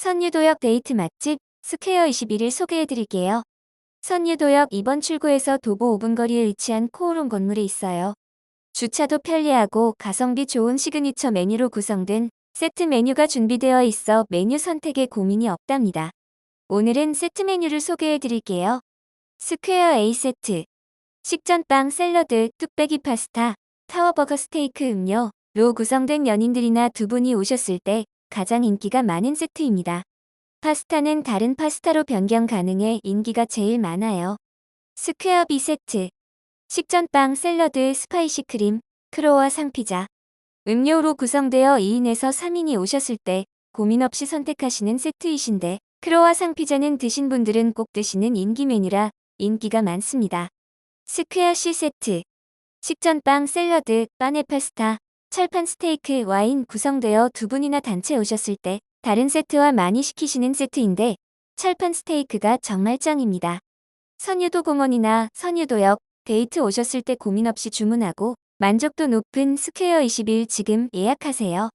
선유도역 데이트 맛집 스퀘어 21을 소개해드릴게요. 선유도역 2번 출구에서 도보 5분 거리에 위치한 코오롱 건물에 있어요. 주차도 편리하고 가성비 좋은 시그니처 메뉴로 구성된 세트 메뉴가 준비되어 있어 메뉴 선택에 고민이 없답니다. 오늘은 세트 메뉴를 소개해드릴게요. 스퀘어 A 세트 식전빵 샐러드 뚝배기 파스타 타워버거 스테이크 음료 로 구성된 연인들이나 두 분이 오셨을 때 가장 인기가 많은 세트입니다. 파스타는 다른 파스타로 변경 가능해 인기가 제일 많아요. 스퀘어 B 세트 식전빵 샐러드 스파이시 크림 크로와 상피자 음료로 구성되어 2인에서 3인이 오셨을 때 고민 없이 선택하시는 세트이신데 크로와 상피자는 드신 분들은 꼭 드시는 인기 메뉴라 인기가 많습니다. 스퀘어 C 세트 식전빵 샐러드 빠네 파스타 철판 스테이크 와인 구성되어 두 분이나 단체 오셨을 때 다른 세트와 많이 시키시는 세트인데 철판 스테이크가 정말 짱입니다. 선유도 공원이나 선유도역 데이트 오셨을 때 고민 없이 주문하고 만족도 높은 스퀘어 21 지금 예약하세요.